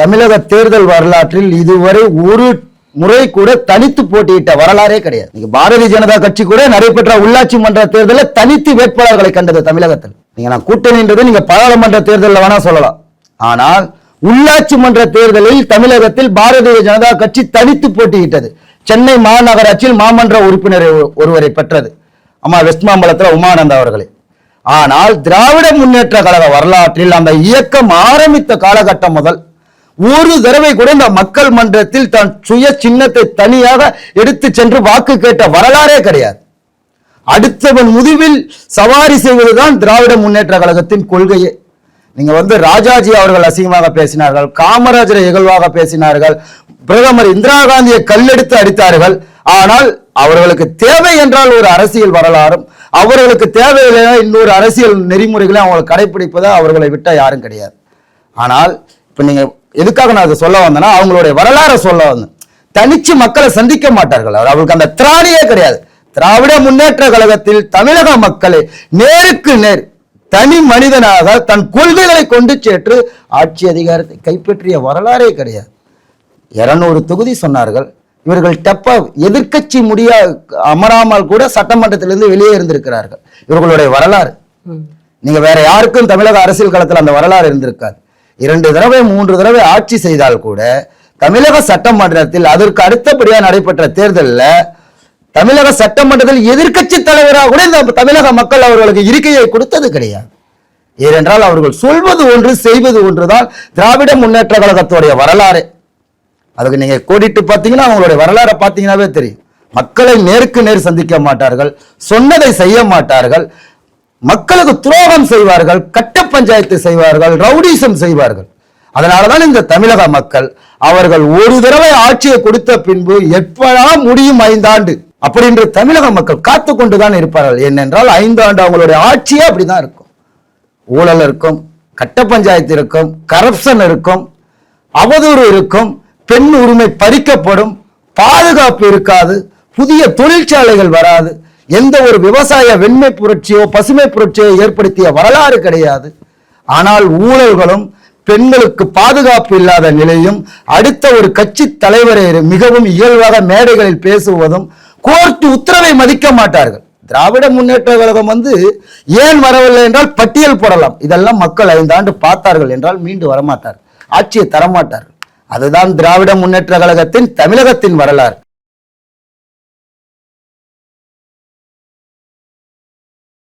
தமிழக தேர்தல் வரலாற்றில் இதுவரை ஒரு முறை கூட தனித்து போட்டியிட்ட வரலாறே கிடையாது. பாரதிய ஜனதா கட்சி கூட நடைபெற்ற உள்ளாட்சி மன்ற தேர்தலில் தனித்து வேட்பாளர்களை கண்டது தமிழகத்தில். நீங்க நான் கூட்டணின்றது நீங்க பாராளுமன்ற தேர்தலில் வேணா சொல்லலாம். ஆனால் உள்ளாட்சி மன்ற தேர்தலில் தமிழகத்தில் பாரதிய ஜனதா கட்சி தனித்து போட்டியிட்டது. சென்னை மாநகராட்சியில் மாமன்ற உறுப்பினர் ஒருவரை பெற்றது. அம்மா வெஸ்ட் மாம்பலத்தில் உமானந்த அவர்களே. ஆனால் திராவிட முன்னேற்ற கழக வரலாற்றில் அந்த இயக்கம் ஆரம்பித்த காலகட்டம் முதல் ஒரு தடவை கூட இந்த மக்கள் மன்றத்தில் தன் சுய சின்னத்தை தனியாக எடுத்து சென்று வாக்கு கேட்ட வரலாறே கிடையாது. அடுத்தவன் முதுவில் சவாரி செய்வதுதான் திராவிட முன்னேற்ற கழகத்தின் கொள்கையே. நீங்க வந்து ராஜாஜி அவர்கள் அசிங்கமாக பேசினார்கள் காமராஜரை இகழ்வாக பேசினார்கள் பிரதமர் இந்திரா காந்தியை கல்லெடுத்து அடித்தார்கள். ஆனால் அவர்களுக்கு தேவை என்றால் ஒரு அரசியல் வரலாறும் அவர்களுக்கு தேவையில்லை இன்னொரு அரசியல் நெறிமுறைகளை அவங்களை கடைபிடிப்பதை அவர்களை விட்டால் யாரும் கிடையாது. ஆனால் இப்போ நீங்கள் எதுக்காக நான் அதை சொல்ல வந்தேன்னா அவங்களுடைய வரலாறை சொல்ல வந்தேன். தனிச்சு மக்களை சந்திக்க மாட்டார்கள் அவர். அவருக்கு அந்த திராணியே கிடையாது. திராவிட முன்னேற்ற கழகத்தில் தமிழக மக்களை நேருக்கு நேர் தனி மனிதனாக தன் கொள்கைகளை கொண்டு சேற்று ஆட்சி அதிகாரத்தை கைப்பற்றிய வரலாறே கிடையாது. இருநூறு தொகுதி சொன்னார்கள். இவர்கள் டப்ப எதிர்க்கட்சி முடியா அமராமல் கூட சட்டமன்றத்திலிருந்து வெளியே இருந்திருக்கிறார்கள். இவர்களுடைய வரலாறு. நீங்க வேற யாருக்கும் தமிழக அரசியல் களத்தில் அந்த வரலாறு இருந்திருக்காது. இரண்டு தடவை மூன்று தடவை ஆட்சி செய்தால் கூட தமிழக சட்டமன்றத்தில் அதற்கு அடுத்தபடியாக நடைபெற்ற தேர்தலில் தமிழக சட்டமன்றத்தில் எதிர்க்கட்சி தலைவராக கூட இந்த தமிழக மக்கள் அவர்களுக்கு இருக்கையை கொடுத்தது கிடையாது. ஏனென்றால் அவர்கள் சொல்வது ஒன்று செய்வது ஒன்று தான் திராவிட முன்னேற்ற கழகத்துடைய வரலாறு. அதுக்கு நீங்கள் கோடிட்டு பார்த்தீங்கன்னா அவங்களுடைய வரலாறை பார்த்தீங்கன்னாவே தெரியும். மக்களை நேருக்கு நேர் சந்திக்க மாட்டார்கள் சொன்னதை செய்ய மாட்டார்கள். மக்களுக்கு துரோகம் செய்வார்கள் கட்ட பஞ்சாயத்து செய்வார்கள் ரவுடிசம் செய்வார்கள். அதனாலதான் இந்த தமிழக மக்கள் அவர்கள் ஒரு தடவை ஆட்சியை கொடுத்த பின்பு எப்படா முடியும் ஐந்தாண்டு அப்படின்ற தமிழக மக்கள் காத்து கொண்டுதான் இருப்பார்கள். ஏனென்றால் ஐந்தாண்டு அவங்களுடைய ஆட்சியே அப்படிதான் இருக்கும். ஊழல் இருக்கும் கட்ட பஞ்சாயத்து இருக்கும் கரப்ஷன் இருக்கும் அவதூறு இருக்கும் பெண் உரிமை பறிக்கப்படும் பாதுகாப்பு இருக்காது புதிய தொழிற்சாலைகள் வராது எந்த ஒரு விவசாய வெண்மை புரட்சியோ பசுமை புரட்சியோ ஏற்படுத்திய வரலாறு கிடையாது. ஆனால் ஊழல்களும் பெண்களுக்கு பாதுகாப்பு இல்லாத நிலையும் அடுத்த ஒரு கட்சி தலைவரை மிகவும் இயல்பாக மேடைகளில் பேசுவதும் கோர்ட் உத்தரவை மதிக்க மாட்டார்கள். திராவிட முன்னேற்ற கழகம் வந்து ஏன் வரவில்லை என்றால் பட்டியல் போடலாம். இதெல்லாம் மக்கள் ஐந்தாண்டு பார்த்தார்கள் என்றால் மீண்டு வரமாட்டார் ஆட்சியை தரமாட்டார்கள். அதுதான் திராவிட முன்னேற்ற கழகத்தின் தமிழகத்தின் வரலாறு.